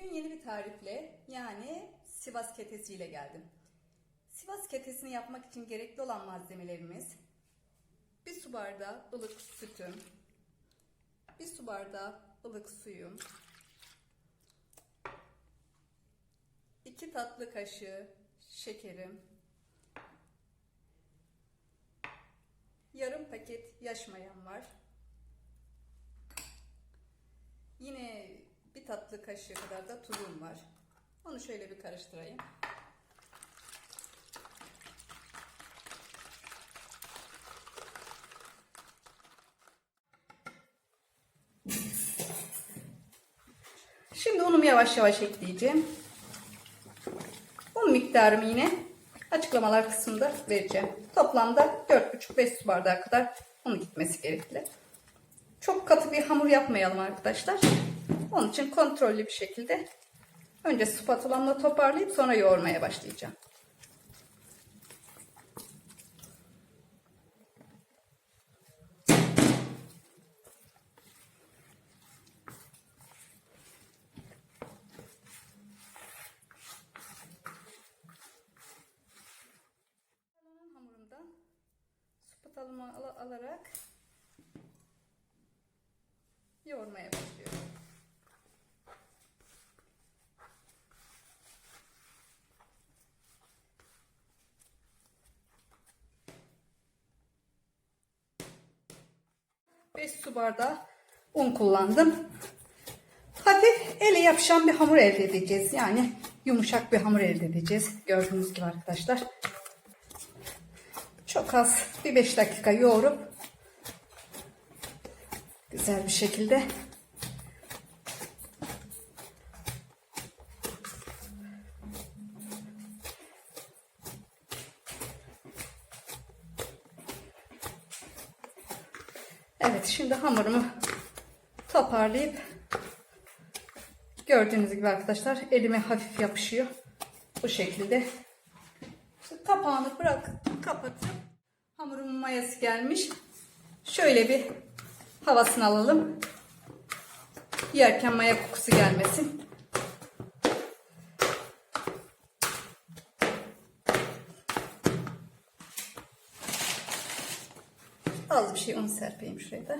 Bugün yeni bir tarifle yani Sivas ketesiyle geldim. Sivas ketesini yapmak için gerekli olan malzemelerimiz bir su bardağı ılık sütüm, bir su bardağı ılık suyum, iki tatlı kaşığı şekerim, yarım paket yaş mayam var. Yine bir tatlı kaşığı kadar da tuzum var. Onu şöyle bir karıştırayım. Şimdi unumu yavaş yavaş ekleyeceğim. Un miktarımı yine açıklamalar kısmında vereceğim. Toplamda 4,5-5 su bardağı kadar un gitmesi gerekli. Çok katı bir hamur yapmayalım arkadaşlar. Onun için kontrollü bir şekilde önce spatulamla toparlayıp sonra yoğurmaya başlayacağım. Hamurundan spatulamı al alarak 5 su bardağı un kullandım. Hafif ele yapışan bir hamur elde edeceğiz. Yani yumuşak bir hamur elde edeceğiz. Gördüğünüz gibi arkadaşlar. Çok az bir 5 dakika yoğurup güzel bir şekilde Evet şimdi hamurumu toparlayıp gördüğünüz gibi arkadaşlar elime hafif yapışıyor. Bu şekilde. Şimdi kapağını bırak kapatıp hamurumun mayası gelmiş. Şöyle bir havasını alalım. Yerken maya kokusu gelmesin. Az bir şey un serpeyim şuraya da.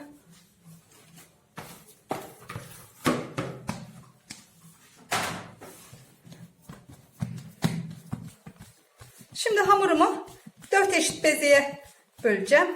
Şimdi hamurumu dört eşit bezeye böleceğim.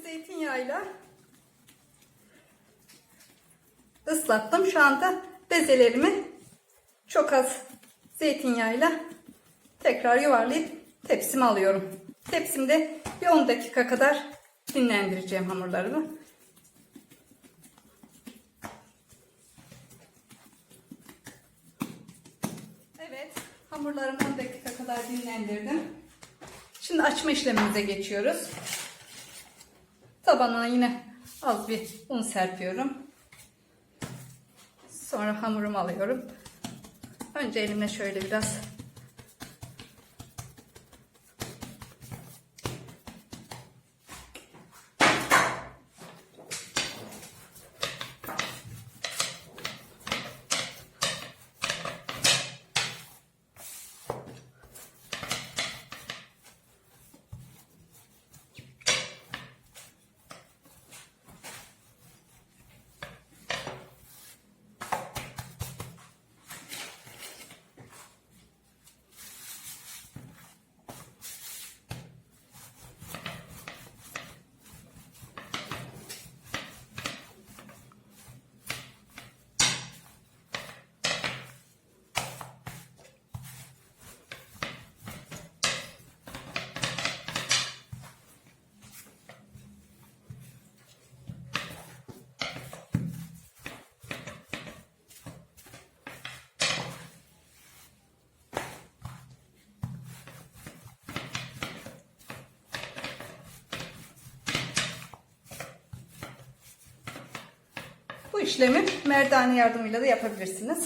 Elimi zeytinyağıyla ıslattım. Şu anda bezelerimi çok az zeytinyağıyla tekrar yuvarlayıp tepsime alıyorum. Tepsimde bir 10 dakika kadar dinlendireceğim hamurlarımı. Evet, hamurlarımı 10 dakika kadar dinlendirdim. Şimdi açma işlemimize geçiyoruz. Tabana yine az bir un serpiyorum. Sonra hamurumu alıyorum. Önce elimle şöyle biraz İşlemi merdane yardımıyla da yapabilirsiniz.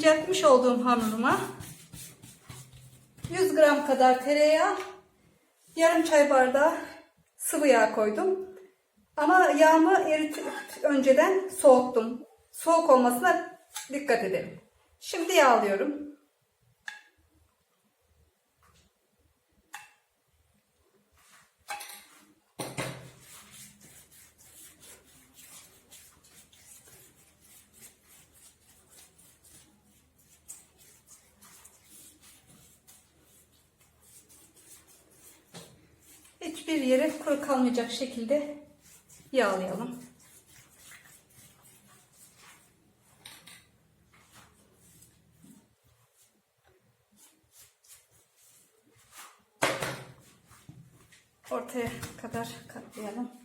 İnceltmiş olduğum hamuruma 100 gram kadar tereyağı, yarım çay bardağı sıvı yağ koydum. Ama yağımı eritip önceden soğuttum. Soğuk olmasına dikkat edelim. Şimdi yağlıyorum. Hiçbir yere kuru kalmayacak şekilde yağlayalım. Ortaya kadar katlayalım.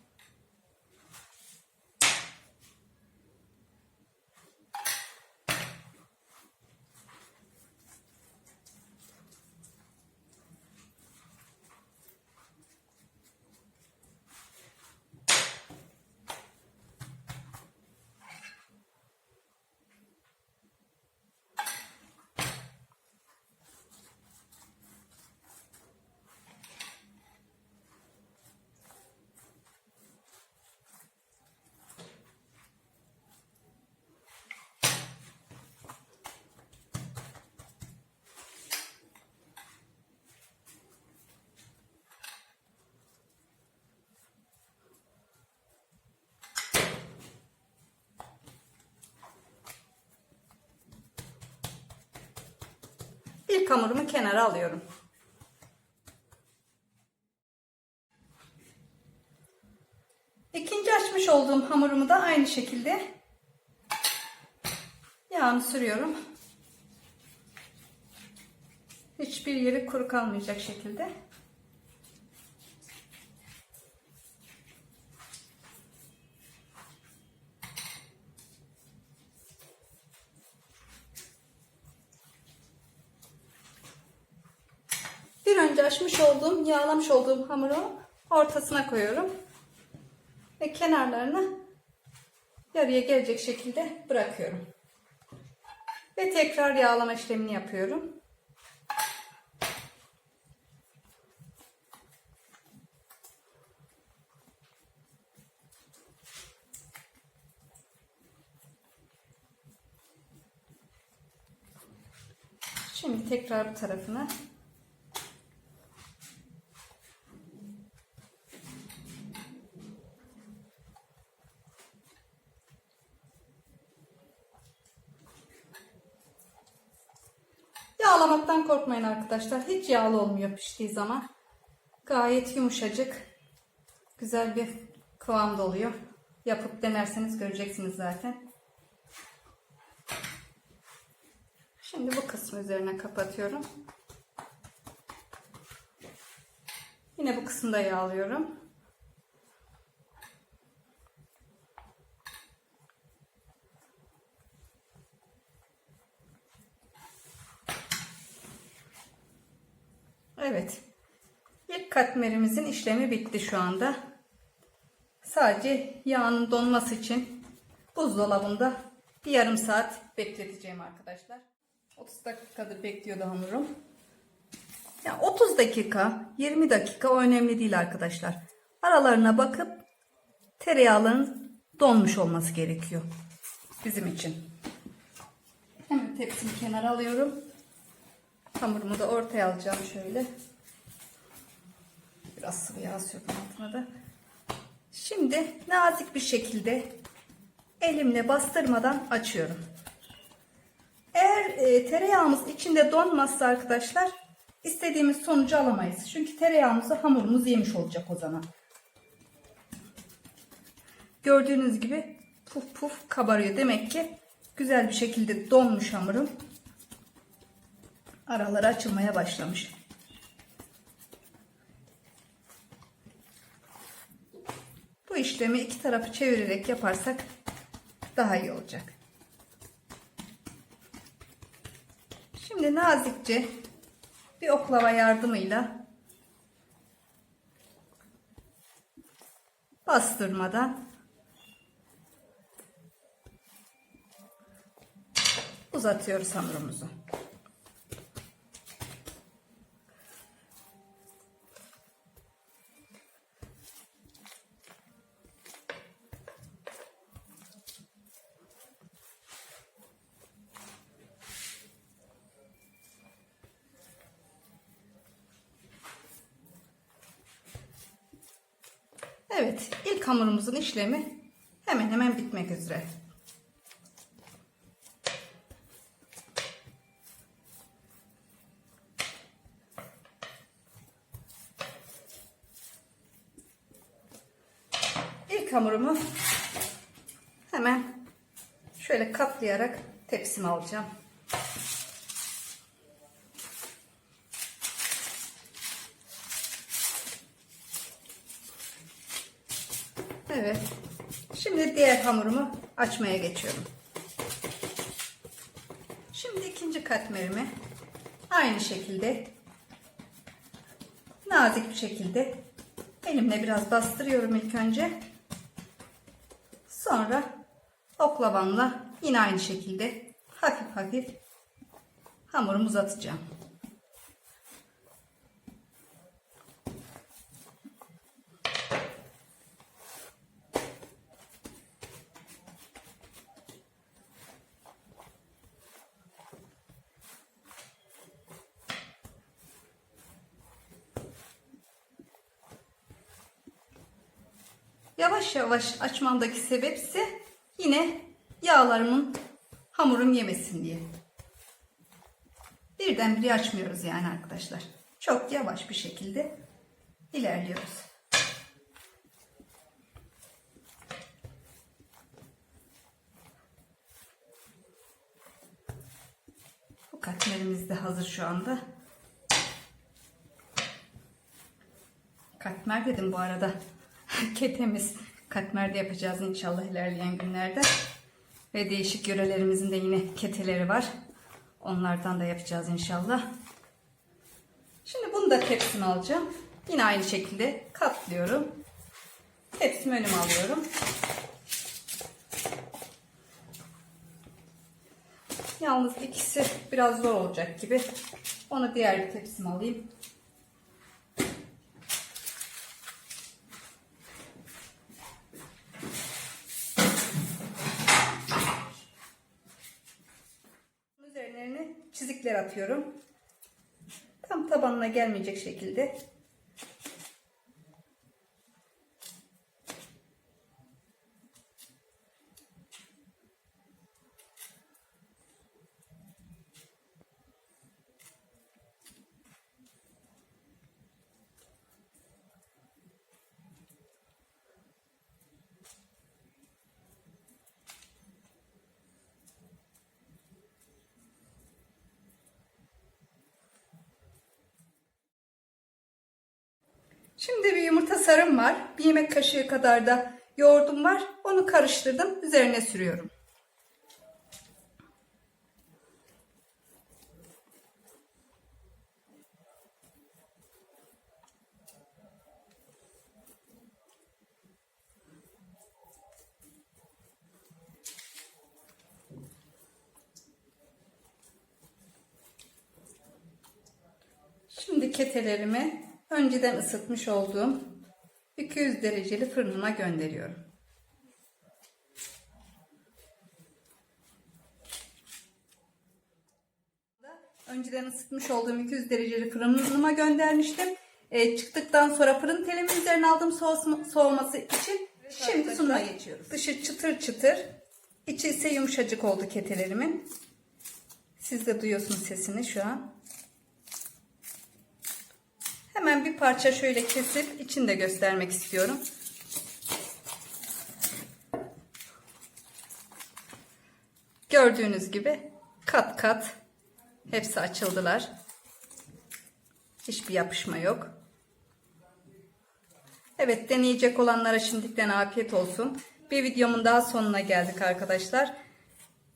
İlk hamurumu kenara alıyorum. İkinci açmış olduğum hamurumu da aynı şekilde yağını sürüyorum. Hiçbir yeri kuru kalmayacak şekilde. Bir önce açmış olduğum, yağlamış olduğum hamuru ortasına koyuyorum. Ve kenarlarını yarıya gelecek şekilde bırakıyorum. Ve tekrar yağlama işlemini yapıyorum. Şimdi tekrar bu tarafına Yağlamaktan korkmayın arkadaşlar. Hiç yağlı olmuyor piştiği zaman. Gayet yumuşacık. Güzel bir kıvamda oluyor. Yapıp denerseniz göreceksiniz zaten. Şimdi bu kısmı üzerine kapatıyorum. Yine bu kısımda yağlıyorum. Evet. İlk katmerimizin işlemi bitti şu anda. Sadece yağın donması için buzdolabında bir yarım saat bekleteceğim arkadaşlar. 30 dakikadır bekliyordu hamurum. Ya 30 dakika, 20 dakika önemli değil arkadaşlar. Aralarına bakıp tereyağların donmuş olması gerekiyor bizim için. Hemen tepsimi kenara alıyorum. Hamurumu da ortaya alacağım şöyle. Biraz sıvı yağ sürdüm altına da. Şimdi nazik bir şekilde elimle bastırmadan açıyorum. Eğer e, tereyağımız içinde donmazsa arkadaşlar istediğimiz sonucu alamayız. Çünkü tereyağımızı hamurumuz yemiş olacak o zaman. Gördüğünüz gibi puf puf kabarıyor. Demek ki güzel bir şekilde donmuş hamurum. Araları açılmaya başlamış. Bu işlemi iki tarafı çevirerek yaparsak daha iyi olacak. Şimdi nazikçe bir oklava yardımıyla bastırmadan uzatıyoruz hamurumuzu. Evet, ilk hamurumuzun işlemi hemen hemen bitmek üzere. İlk hamurumu hemen şöyle katlayarak tepsime alacağım. Evet. Şimdi diğer hamurumu açmaya geçiyorum. Şimdi ikinci katmerimi aynı şekilde nazik bir şekilde elimle biraz bastırıyorum ilk önce. Sonra oklavamla yine aynı şekilde hafif hafif hamurumu uzatacağım. Yavaş yavaş açmamdaki sebepsi yine yağlarımın hamurum yemesin diye. Birdenbire açmıyoruz yani arkadaşlar. Çok yavaş bir şekilde ilerliyoruz. Bu katmerimiz de hazır şu anda. Katmer dedim bu arada. Ketemiz. Katmer de yapacağız inşallah ilerleyen günlerde. Ve değişik yörelerimizin de yine keteleri var. Onlardan da yapacağız inşallah. Şimdi bunu da tepsime alacağım. Yine aynı şekilde katlıyorum. Tepsimi önüme alıyorum. Yalnız ikisi biraz zor olacak gibi. Onu diğer bir tepsime alayım. Çizikler atıyorum. Tam tabanına gelmeyecek şekilde. Şimdi bir yumurta sarım var. Bir yemek kaşığı kadar da yoğurdum var. Onu karıştırdım. Üzerine sürüyorum. Şimdi ketelerimi önceden ısıtmış olduğum 200 dereceli fırınıma gönderiyorum. Önceden ısıtmış olduğum 200 dereceli fırınıma göndermiştim. E, çıktıktan sonra fırın telimin üzerine aldım soğusma- soğuması için. Şimdi sunuma geçiyoruz. Dışı çıtır çıtır, içi ise yumuşacık oldu ketelerimin. Siz de duyuyorsunuz sesini şu an. Hemen bir parça şöyle kesip içinde göstermek istiyorum. Gördüğünüz gibi kat kat hepsi açıldılar. Hiçbir yapışma yok. Evet deneyecek olanlara şimdiden afiyet olsun. Bir videomun daha sonuna geldik arkadaşlar.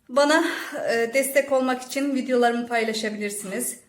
Bana e, destek olmak için videolarımı paylaşabilirsiniz.